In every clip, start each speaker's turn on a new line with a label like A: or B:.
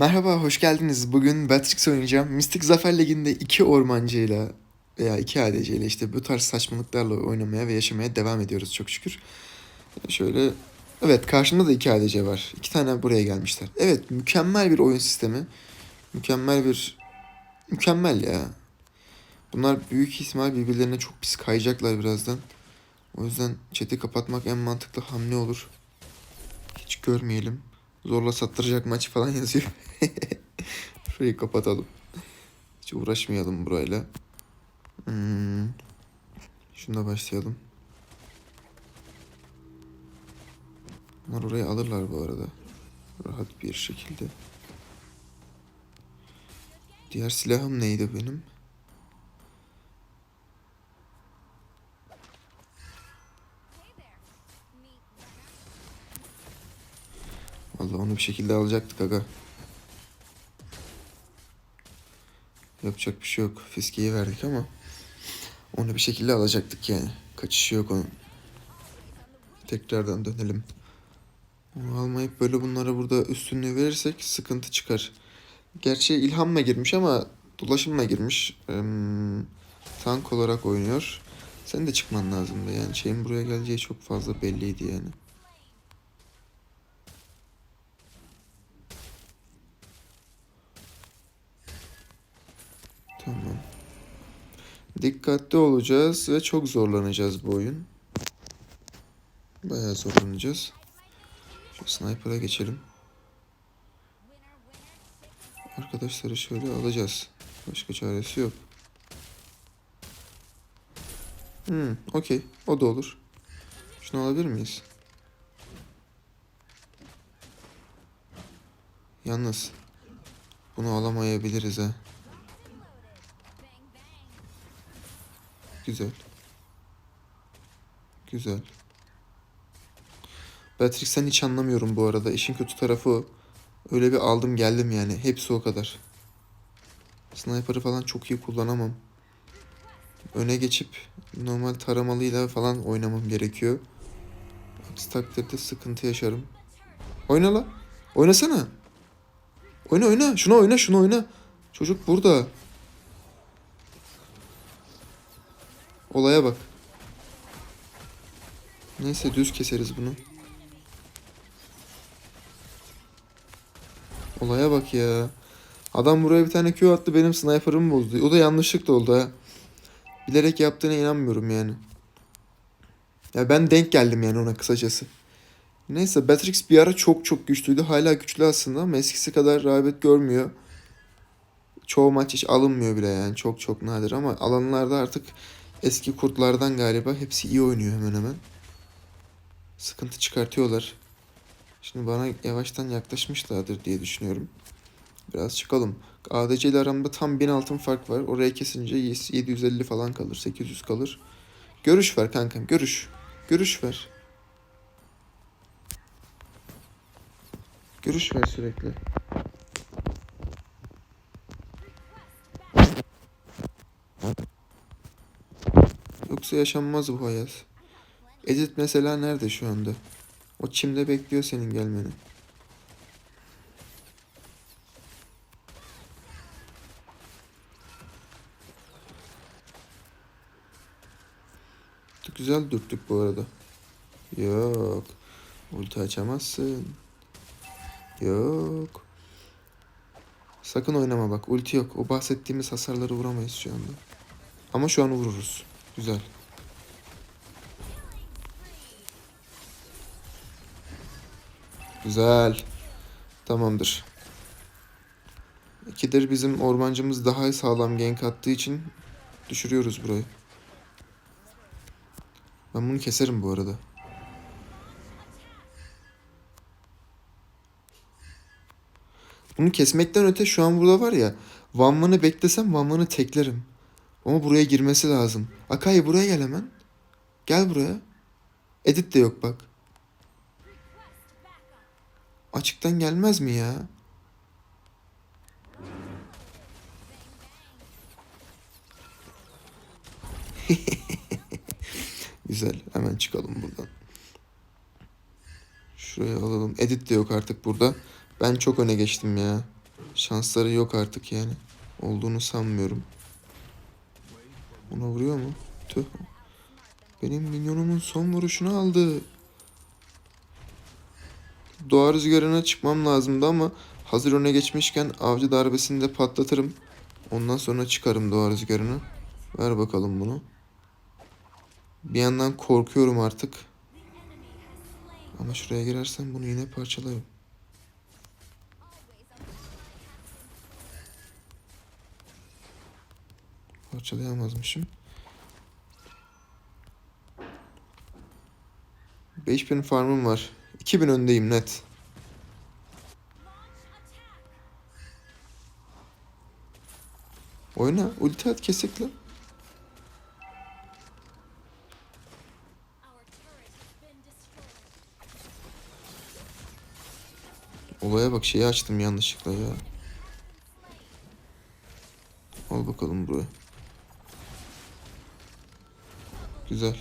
A: Merhaba, hoş geldiniz. Bugün Batrix oynayacağım. Mystic Zafer Ligi'nde iki ormancıyla veya iki ADC işte bu tarz saçmalıklarla oynamaya ve yaşamaya devam ediyoruz çok şükür. Şöyle, evet karşımda da iki ADC var. İki tane buraya gelmişler. Evet, mükemmel bir oyun sistemi. Mükemmel bir... Mükemmel ya. Bunlar büyük ihtimal birbirlerine çok pis kayacaklar birazdan. O yüzden chat'i kapatmak en mantıklı hamle olur. Hiç görmeyelim. Zorla sattıracak maç falan yazıyor. Şurayı kapatalım. Hiç uğraşmayalım burayla. Hmm. Şununla başlayalım. Bunlar orayı alırlar bu arada. Rahat bir şekilde. Diğer silahım neydi benim? Vallahi onu bir şekilde alacaktık aga. Yapacak bir şey yok. Fiskeyi verdik ama onu bir şekilde alacaktık yani. Kaçışı yok onun. Tekrardan dönelim. Onu almayıp böyle bunlara burada üstünlüğü verirsek sıkıntı çıkar. Gerçi ilhamla girmiş ama dolaşımla girmiş. Tank olarak oynuyor. Sen de çıkman lazımdı yani. Şeyin buraya geleceği çok fazla belliydi yani. Dikkatli olacağız ve çok zorlanacağız bu oyun. Bayağı zorlanacağız. Şu sniper'a geçelim. Arkadaşları şöyle alacağız. Başka çaresi yok. Hmm, okey. O da olur. Şunu alabilir miyiz? Yalnız bunu alamayabiliriz ha. Güzel. Güzel. Beatrix'ten hiç anlamıyorum bu arada. İşin kötü tarafı. Öyle bir aldım geldim yani. Hepsi o kadar. Sniper'ı falan çok iyi kullanamam. Öne geçip normal taramalıyla falan oynamam gerekiyor. Aksi takdirde sıkıntı yaşarım. Oyna la. Oynasana. Oyna oyna. Şuna oyna şuna oyna. Çocuk burada. Olaya bak. Neyse düz keseriz bunu. Olaya bak ya. Adam buraya bir tane Q attı benim sniper'ımı bozdu. O da yanlışlıkla oldu ha. Bilerek yaptığına inanmıyorum yani. Ya ben denk geldim yani ona kısacası. Neyse Batrix bir ara çok çok güçlüydü. Hala güçlü aslında ama eskisi kadar rağbet görmüyor. Çoğu maç hiç alınmıyor bile yani. Çok çok nadir ama alanlarda artık eski kurtlardan galiba hepsi iyi oynuyor hemen hemen. Sıkıntı çıkartıyorlar. Şimdi bana yavaştan yaklaşmışlardır diye düşünüyorum. Biraz çıkalım. ADC ile aramda tam 1000 altın fark var. Oraya kesince 750 falan kalır. 800 kalır. Görüş ver kankam görüş. Görüş ver. Görüş ver sürekli. Yoksa yaşanmaz bu hayat. Edit mesela nerede şu anda? O çimde bekliyor senin gelmeni. Güzel dürttük bu arada. Yok. Ulti açamazsın. Yok. Sakın oynama bak. Ulti yok. O bahsettiğimiz hasarları vuramayız şu anda. Ama şu an vururuz. Güzel. Güzel. Tamamdır. İkidir bizim ormancımız daha sağlam gank attığı için düşürüyoruz burayı. Ben bunu keserim bu arada. Bunu kesmekten öte şu an burada var ya. Vanman'ı beklesem Vanman'ı teklerim. Ama buraya girmesi lazım. Akai buraya gel hemen. Gel buraya. Edit de yok bak. Açıktan gelmez mi ya? Güzel. Hemen çıkalım buradan. Şuraya alalım. Edit de yok artık burada. Ben çok öne geçtim ya. Şansları yok artık yani. Olduğunu sanmıyorum. Ona vuruyor mu? Tüh. Benim minyonumun son vuruşunu aldı. Doğa rüzgarına çıkmam lazımdı ama hazır öne geçmişken avcı darbesini de patlatırım. Ondan sonra çıkarım doğa rüzgarını. Ver bakalım bunu. Bir yandan korkuyorum artık. Ama şuraya girersem bunu yine parçalarım. Parçalayamazmışım. 5000 farmım var. 2000 öndeyim net. Oyna. Ulti at kesik lan. Olaya bak şeyi açtım yanlışlıkla ya. Al bakalım buraya. Güzel.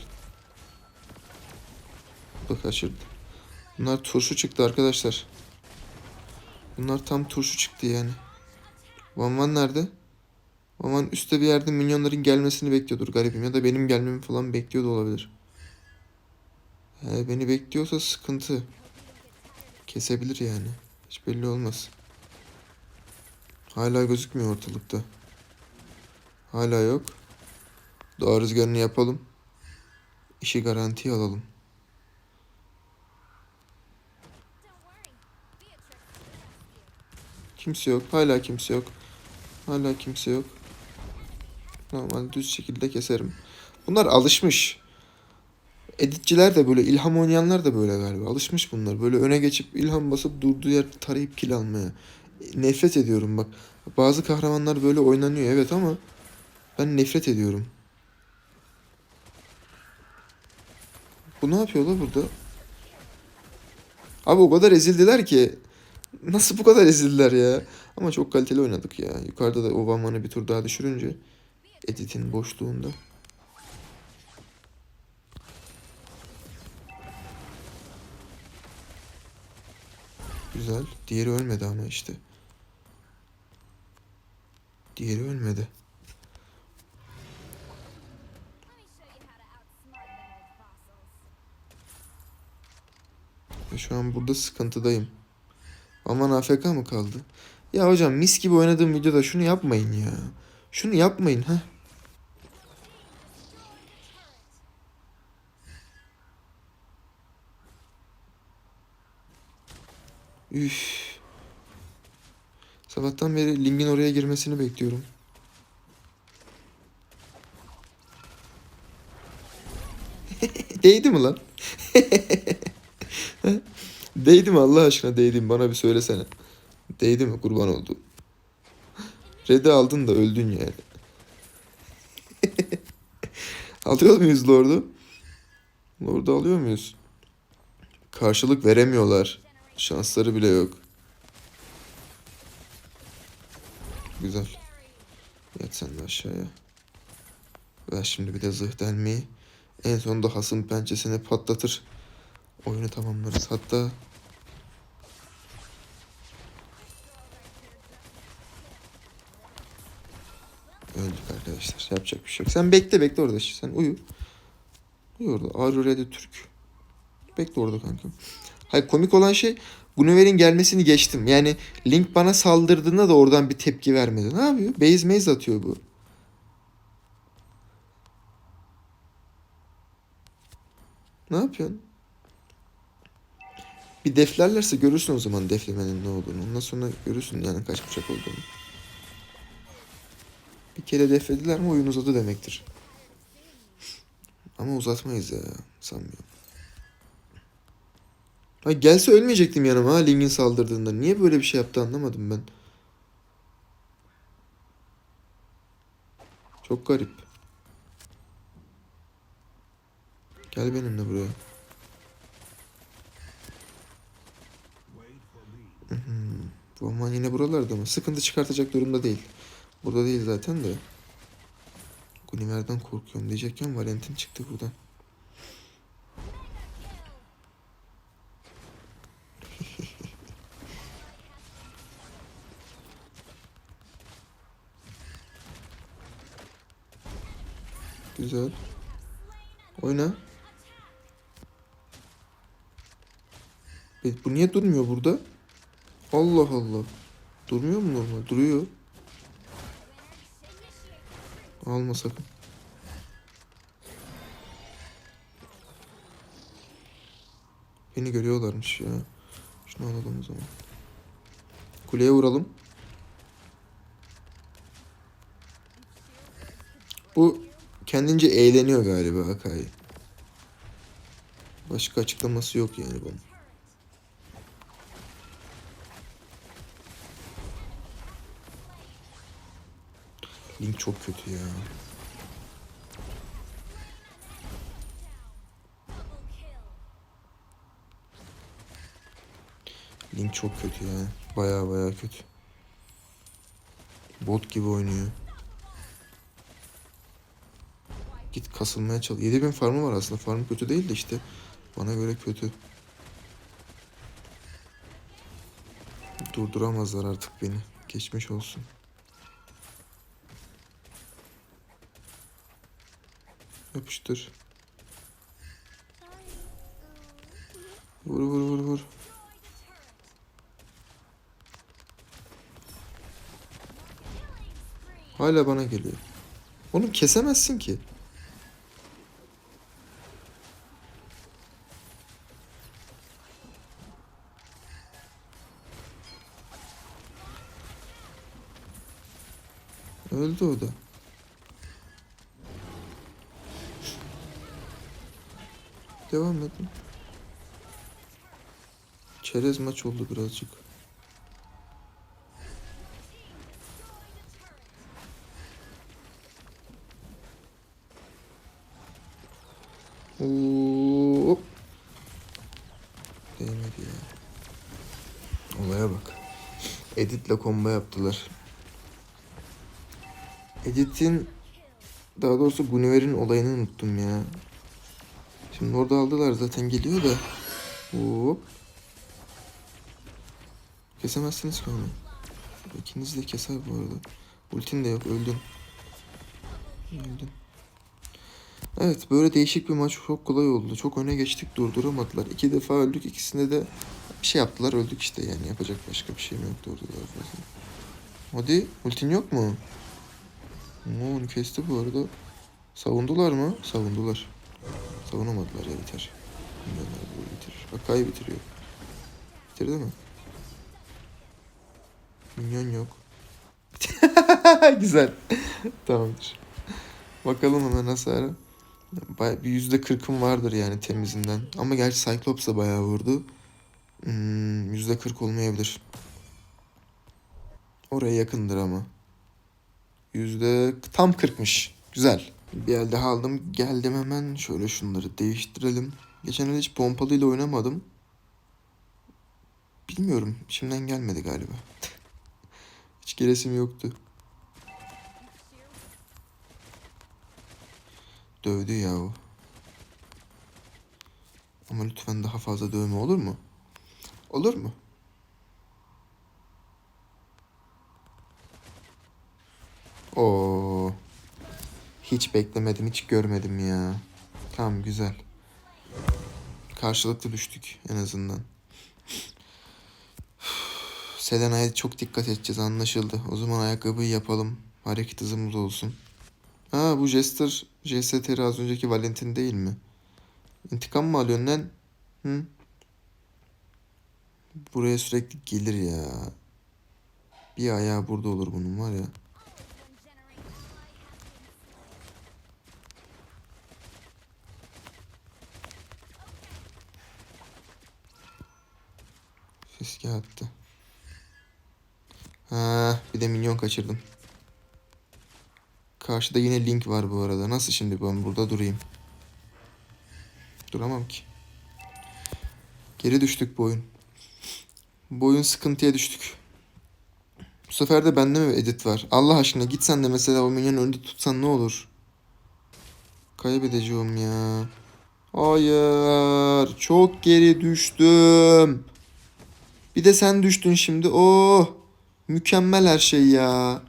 A: Bak kaçırdı. Bunlar turşu çıktı arkadaşlar. Bunlar tam turşu çıktı yani. Van Van nerede? Van Van üstte bir yerde minyonların gelmesini bekliyordur garibim. Ya da benim gelmemi falan bekliyor da olabilir. He, beni bekliyorsa sıkıntı. Kesebilir yani. Hiç belli olmaz. Hala gözükmüyor ortalıkta. Hala yok. Doğa rüzgarını yapalım. İşi garantiye alalım. Kimse yok. Hala kimse yok. Hala kimse yok. Normal düz şekilde keserim. Bunlar alışmış. Editçiler de böyle, ilham oynayanlar da böyle galiba. Alışmış bunlar. Böyle öne geçip ilham basıp durduğu yer tarayıp kill almaya. Nefret ediyorum bak. Bazı kahramanlar böyle oynanıyor evet ama ben nefret ediyorum. Bu ne yapıyor la burada? Abi o kadar ezildiler ki. Nasıl bu kadar ezildiler ya? Ama çok kaliteli oynadık ya. Yukarıda da Obama'nı bir tur daha düşürünce editin boşluğunda. Güzel. Diğeri ölmedi ama işte. Diğeri ölmedi. Şu an burada sıkıntıdayım. Aman AFK mı kaldı? Ya hocam mis gibi oynadığım videoda şunu yapmayın ya. Şunu yapmayın ha. Üf. Sabahtan beri Link'in oraya girmesini bekliyorum. Değdi mi lan? Değdi mi Allah aşkına değdi mi? Bana bir söylesene. Değdi mi kurban oldu? Red'i aldın da öldün yani. alıyor muyuz Lord'u? Lord'u alıyor muyuz? Karşılık veremiyorlar. Şansları bile yok. Güzel. Yat sen de aşağıya. Ver şimdi bir de zırh delmeyi. En sonunda hasım pençesini patlatır. Oyunu tamamlarız. Hatta öldük arkadaşlar. Yapacak bir şey yok. Sen bekle bekle orada. Sen uyu. Uyu orada. Ağrı Red'i Türk. Bekle orada kankam. Hayır komik olan şey Gunever'in gelmesini geçtim. Yani Link bana saldırdığında da oradan bir tepki vermedi. Ne yapıyor? Base maze atıyor bu. Ne yapıyorsun? Bir deflerlerse görürsün o zaman deflemenin ne olduğunu. Ondan sonra görürsün yani kaç bıçak olduğunu. Bir kere deflediler mi oyun uzadı demektir. Ama uzatmayız ya. Sanmıyorum. Ha gelse ölmeyecektim yanıma ha Link'in saldırdığında. Niye böyle bir şey yaptı anlamadım ben. Çok garip. Gel benimle buraya. Bu aman yine buralarda mı? Sıkıntı çıkartacak durumda değil. Burada değil zaten de. Gulliver'den korkuyorum diyecekken Valentin çıktı buradan. Güzel. Oyna. Evet, bu niye durmuyor burada? Allah Allah. Durmuyor mu normal? Duruyor. Alma sakın. Beni görüyorlarmış ya. Şunu alalım o zaman. Kuleye vuralım. Bu kendince eğleniyor galiba Akai. Başka açıklaması yok yani bunun. Link çok kötü ya. Link çok kötü ya. Baya baya kötü. Bot gibi oynuyor. Git kasılmaya çalış. 7000 farmı var aslında. Farm kötü değil de işte. Bana göre kötü. Durduramazlar artık beni. Geçmiş olsun. Yapıştır. Vur vur vur vur. Hala bana geliyor. Oğlum kesemezsin ki. Öldü o da. Devam edin. Çerez maç oldu birazcık. Hop. Değmedi ya. Olaya bak. Edit'le combo yaptılar. Edit'in daha doğrusu Guinevere olayını unuttum ya. Şimdi orada aldılar zaten geliyor da. Hop. Kesemezsiniz ki onu. İkiniz de keser bu arada. Ultin de yok öldün. Öldün. Evet böyle değişik bir maç çok kolay oldu. Çok öne geçtik durduramadılar. İki defa öldük ikisinde de bir şey yaptılar öldük işte yani yapacak başka bir şeyim yoktu orada daha fazla. Hadi ultin yok mu? Oo, onu kesti bu arada. Savundular mı? Savundular. Savunamadılar ya biter. Milyonlar böyle bitirir. Akai bitiriyor. Bitirdi mi? Minyon yok. Güzel. Tamamdır. Bakalım hemen hasarı. Baya bir yüzde kırkım vardır yani temizinden. Ama gerçi Cyclops da bayağı vurdu. Hmm, Yüzde kırk olmayabilir. Oraya yakındır ama. Yüzde tam kırkmış. Güzel. Bir el daha aldım. Geldim hemen. Şöyle şunları değiştirelim. Geçen el hiç pompalıyla oynamadım. Bilmiyorum. Şimdiden gelmedi galiba. hiç geresim yoktu. Dövdü ya o. Ama lütfen daha fazla dövme olur mu? Olur mu? Oo. Hiç beklemedim, hiç görmedim ya. Tamam güzel. Karşılıklı düştük en azından. Selena'ya çok dikkat edeceğiz anlaşıldı. O zaman ayakkabıyı yapalım. Hareket hızımız olsun. Ha bu Jester, JSTR az önceki Valentin değil mi? İntikam mı alıyorsun lan? Hı? Buraya sürekli gelir ya. Bir ayağı burada olur bunun var ya. Fiske attı. Ha, bir de minyon kaçırdım. Karşıda yine link var bu arada. Nasıl şimdi ben burada durayım? Duramam ki. Geri düştük bu oyun. Bu oyun sıkıntıya düştük. Bu sefer de bende mi edit var? Allah aşkına gitsen de mesela o minyonu önünde tutsan ne olur? Kaybedeceğim ya. Hayır. Çok geri düştüm. Bir de sen düştün şimdi. Oh. Mükemmel her şey ya.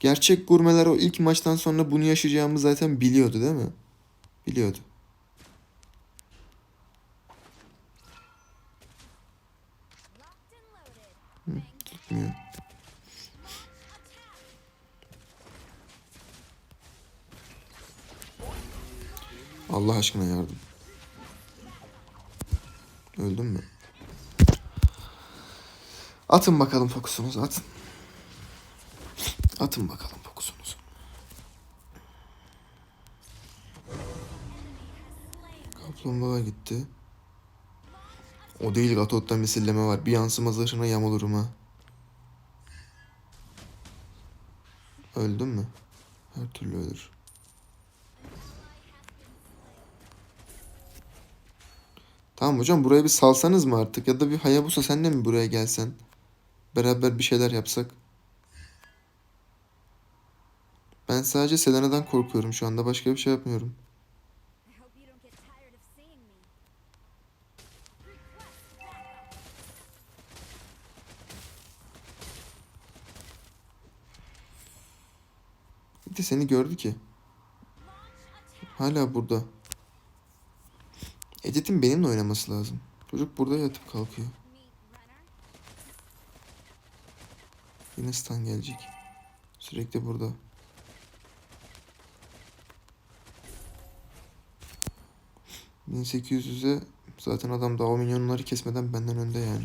A: Gerçek gurmeler o ilk maçtan sonra bunu yaşayacağımı zaten biliyordu değil mi? Biliyordu. Allah aşkına yardım. Öldün mü? Atın bakalım fokusunuzu atın. Atın bakalım fokusunuzu. Kaplumbağa gitti. O değil Gatot'ta misilleme var. Bir yansıma zırhına yamulurum ha. Öldün mü? Her türlü ölür. Tamam hocam buraya bir salsanız mı artık? Ya da bir Hayabusa sen de mi buraya gelsen? Beraber bir şeyler yapsak. Ben sadece Selena'dan korkuyorum şu anda. Başka bir şey yapmıyorum. Bir de seni gördü ki. Hala burada. Edith'in benimle oynaması lazım. Çocuk burada yatıp kalkıyor. Yine stun gelecek. Sürekli burada. ...1800'e zaten adam daha o milyonları kesmeden benden önde yani.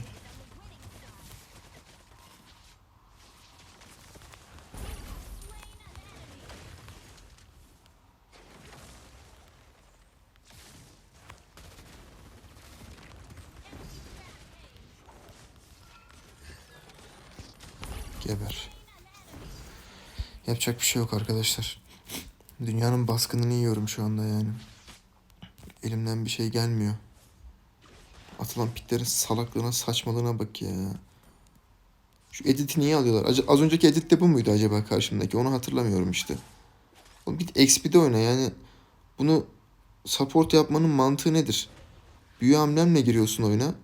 A: Geber. Yapacak bir şey yok arkadaşlar. Dünyanın baskınını yiyorum şu anda yani. Elimden bir şey gelmiyor. Atılan piklerin salaklığına, saçmalığına bak ya. Şu editi niye alıyorlar? Az önceki edit de bu muydu acaba karşımdaki? Onu hatırlamıyorum işte. Oğlum git XP'de oyna yani. Bunu support yapmanın mantığı nedir? Büyü hamlemle giriyorsun oyuna.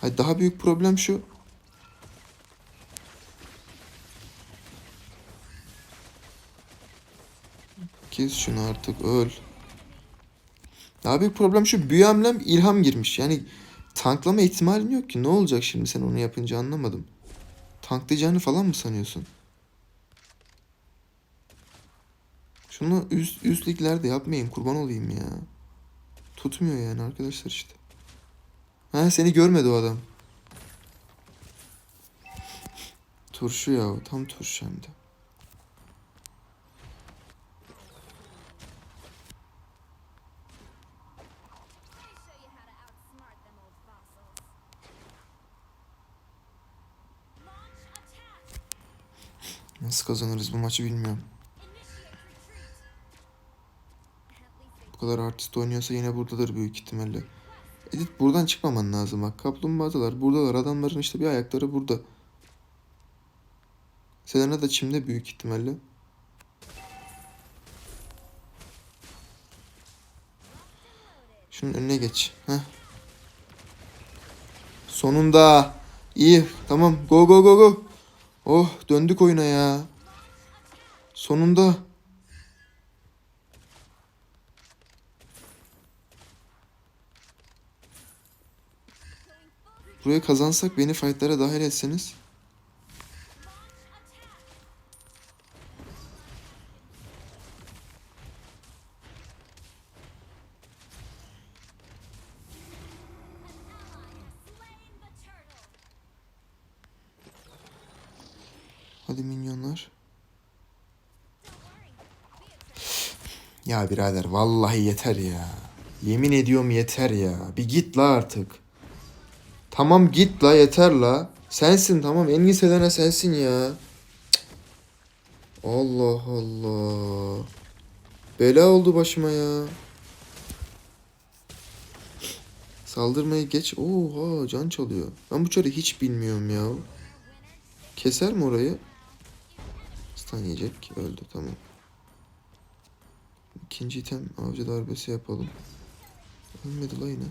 A: Hayır, daha büyük problem şu. Kes şunu artık öl. Daha büyük problem şu büyü hamlem ilham girmiş. Yani tanklama ihtimalin yok ki. Ne olacak şimdi sen onu yapınca anlamadım. Tanklayacağını falan mı sanıyorsun? Şunu üst, üst liglerde yapmayın kurban olayım ya. Tutmuyor yani arkadaşlar işte. Ha seni görmedi o adam. Turşu ya tam turşu hem de. Nasıl kazanırız bu maçı bilmiyorum. Bu kadar artist oynuyorsa yine buradadır büyük ihtimalle. Edit buradan çıkmaman lazım bak. Kaplumbağalar buradalar. Adamların işte bir ayakları burada. Selena da çimde büyük ihtimalle. Şunun önüne geç. Heh. Sonunda. İyi. Tamam. Go go go go. Oh döndük oyuna ya. Sonunda. Buraya kazansak beni fightlara dahil etseniz. Birader vallahi yeter ya. Yemin ediyorum yeter ya. Bir git la artık. Tamam git la yeter la. Sensin tamam en iyi sensin ya. Cık. Allah Allah. Bela oldu başıma ya. Saldırmayı geç. Oha can çalıyor. Ben bu çarı hiç bilmiyorum ya. Keser mi orayı? Stun yiyecek. Öldü tamam. İkinci item avcı darbesi yapalım. Ölmedi la yine.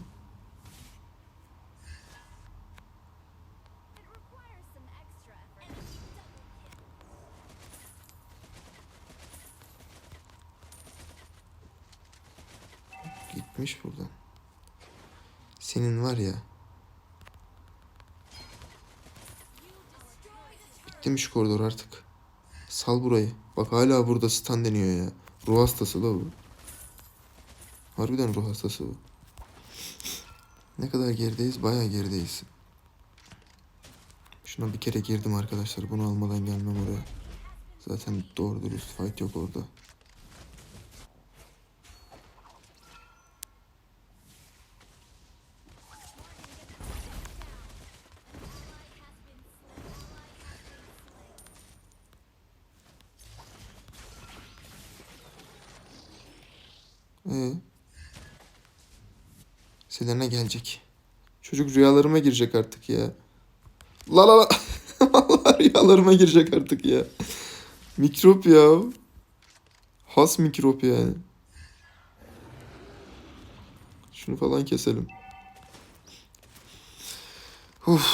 A: Gitmiş buradan. Senin var ya. Bittim şu koridor artık. Sal burayı. Bak hala burada stun deniyor ya. Ruh hastası la bu. Harbiden ruh hastası bu. Ne kadar gerideyiz? Bayağı gerideyiz. Şuna bir kere girdim arkadaşlar. Bunu almadan gelmem oraya. Zaten doğru dürüst fight yok orada. Ee? Selena gelecek. Çocuk rüyalarıma girecek artık ya. La la la. Vallahi rüyalarıma girecek artık ya. Mikrop ya. Has mikrop yani. Şunu falan keselim. Uf.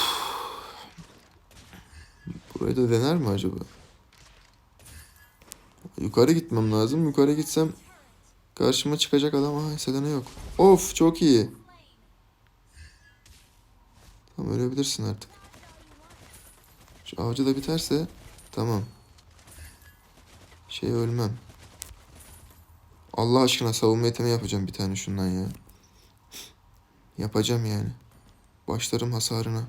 A: Burayı da dener mi acaba? Yukarı gitmem lazım. Yukarı gitsem karşıma çıkacak adam. Aha Selena yok. Of çok iyi. Tamam ölebilirsin artık. Şu avcı da biterse tamam. Şey ölmem. Allah aşkına savunma etemi yapacağım bir tane şundan ya. Yapacağım yani. Başlarım hasarına.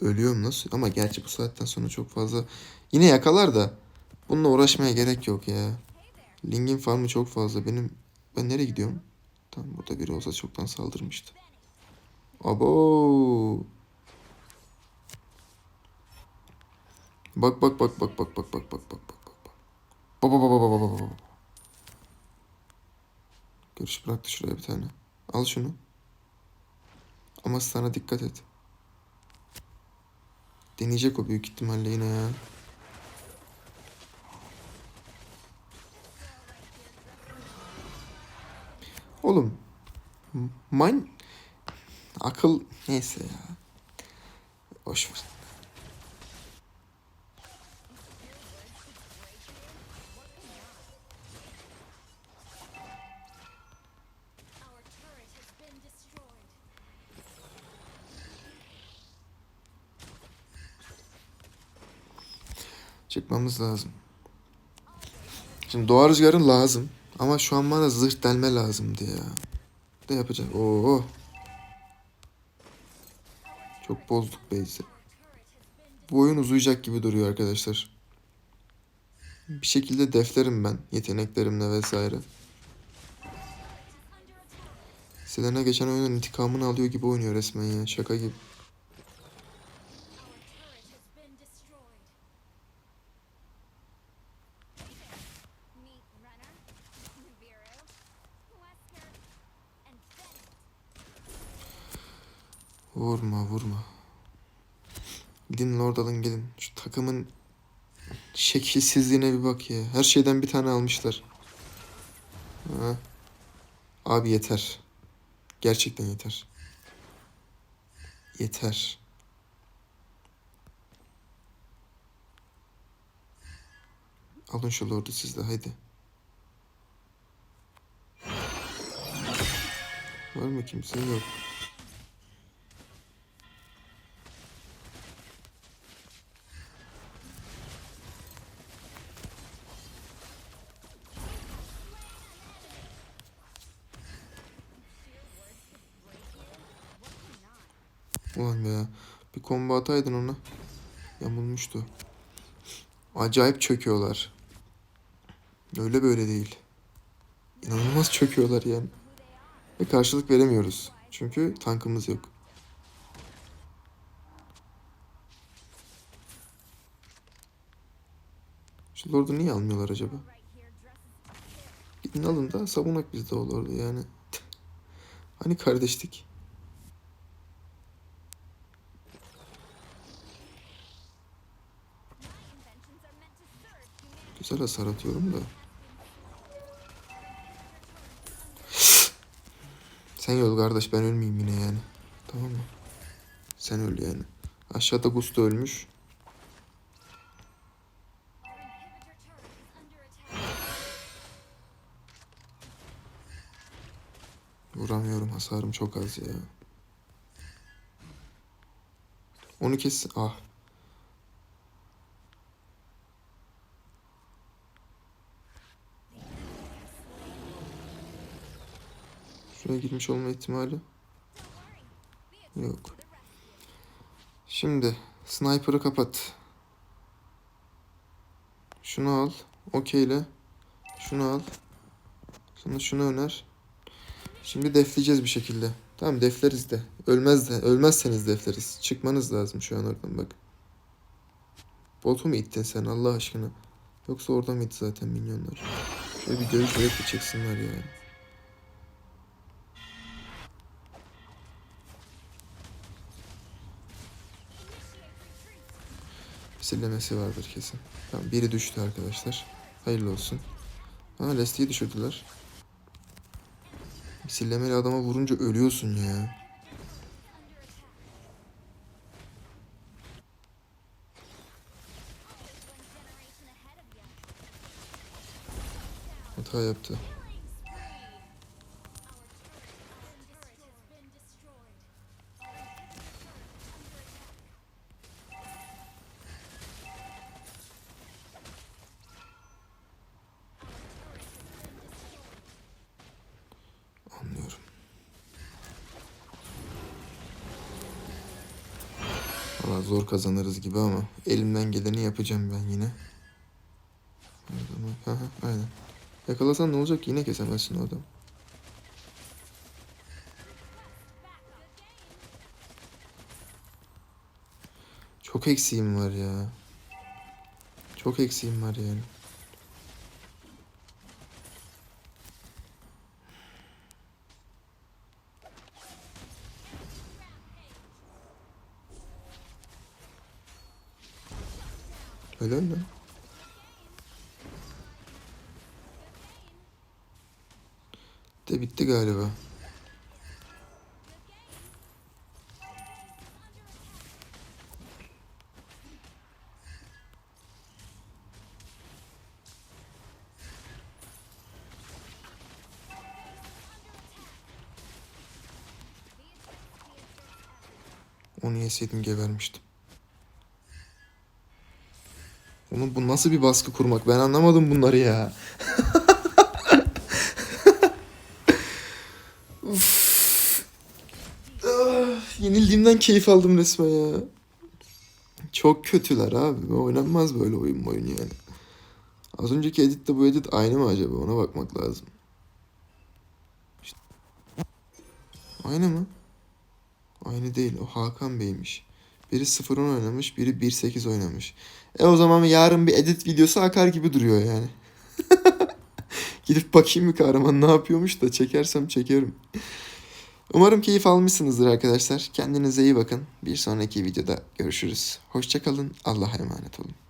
A: Ölüyorum nasıl? Ama gerçi bu saatten sonra çok fazla... Yine yakalar da bununla uğraşmaya gerek yok ya. Ling'in farmı çok fazla. Benim... Ben nereye gidiyorum? Tam burada biri olsa çoktan saldırmıştı. Abo. Bak bak bak bak bak bak bak bak bak bak bak. Baba baba baba baba baba. Görüş bıraktı şuraya bir tane. Al şunu. Ama sana dikkat et. Deneyecek o büyük ihtimalle yine ya. Oğlum. Man akıl neyse ya. Boş ver. Çıkmamız lazım. Şimdi doğa rüzgarın lazım. Ama şu an bana zırh delme lazımdı ya. Ne yapacak? Oo. Bozduk base'i. Bu oyun uzayacak gibi duruyor arkadaşlar. Bir şekilde deflerim ben yeteneklerimle vesaire. Selena geçen oyunun intikamını alıyor gibi oynuyor resmen ya. Şaka gibi. Lord alın gelin. Şu takımın şekilsizliğine bir bak ya. Her şeyden bir tane almışlar. Ha. Abi yeter. Gerçekten yeter. Yeter. Alın şu Lord'u siz de haydi. Var mı kimse? Yok. Ulan ya. Bir combo ataydın ona. Yamulmuştu. Acayip çöküyorlar. Öyle böyle değil. İnanılmaz çöküyorlar yani. Ve karşılık veremiyoruz. Çünkü tankımız yok. Şu Lord'u niye almıyorlar acaba? Gidin alın da savunak bizde o Lord'u yani. hani kardeşlik? Güzel hasar atıyorum da. Sen öl kardeş ben ölmeyeyim yine yani. Tamam mı? Sen öl yani. Aşağıda Gusto ölmüş.
B: Attack.
A: Hasarım çok az ya. Onu kes. Ah. Şuraya girmiş olma ihtimali yok. Şimdi sniper'ı kapat. Şunu al. Okeyle. Şunu al. Sonra şunu öner. Şimdi defleyeceğiz bir şekilde. Tamam defleriz de. Ölmez de. Ölmezseniz defleriz. Çıkmanız lazım şu an oradan bak. Botu mu ittin sen Allah aşkına? Yoksa orada mıydı zaten minyonlar? Şöyle bir görüş verip bir Sillemesi vardır kesin. Tamam biri düştü arkadaşlar. Hayırlı olsun. Ha Leslie'yi düşürdüler. Sillemeli adama vurunca ölüyorsun ya. Hata yaptı. Zor kazanırız gibi ama elimden geleni yapacağım ben yine. Aynen. Yakalasan ne olacak yine kesemezsin o adam. Çok eksiğim var ya. Çok eksiğim var yani. Öyle mi? De bitti galiba. Onu yeseydim gebermiştim. Oğlum bu nasıl bir baskı kurmak? Ben anlamadım bunları ya. Ah, Yenildiğimden keyif aldım resmen ya. Çok kötüler abi. Oynanmaz böyle oyun oyun yani. Az önceki editle bu edit aynı mı acaba? Ona bakmak lazım. İşte- Aynı mı? Aynı değil. O Hakan Bey'miş. Biri 0-10 oynamış, biri 1-8 oynamış. E o zaman yarın bir edit videosu akar gibi duruyor yani. Gidip bakayım bir kahraman ne yapıyormuş da çekersem çekerim. Umarım keyif almışsınızdır arkadaşlar. Kendinize iyi bakın. Bir sonraki videoda görüşürüz. Hoşçakalın. Allah'a emanet olun.